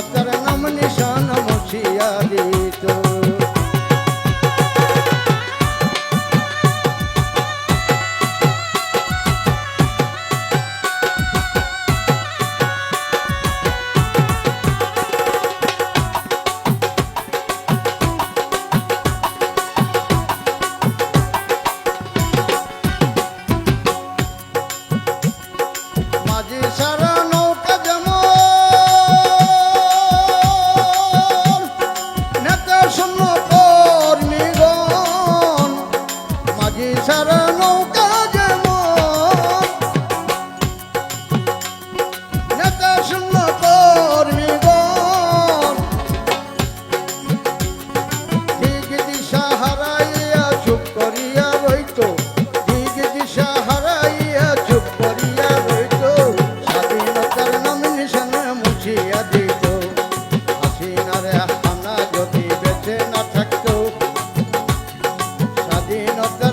স্বাধীনতার নাম নিশান মুছিয়া দিত মাঝি নৌকা যেমন। নেতা শূন্য কর্মীগণ দিক দিশা হারাইয়া চুপ করিয়া রইত। দিক দিশা হারাইয়া চুপ করিয়া রইত। স্বাধীনতার নাম নিশানা মুছিয়া দিত। হাসিনার হানা যদি বেঁচে না থাকতো স্বাধীনতার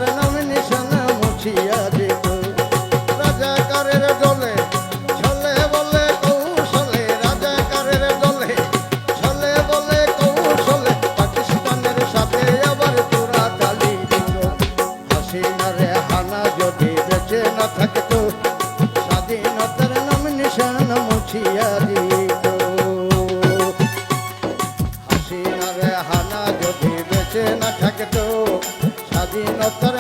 হাসিনার যদি বেঁচে না থাকতো, স্বাধীনতার নাম নিশান মুছিয়া দিত। হাসিনার হানা যদি বেঁচে না থাকতো, স্বাধীনতার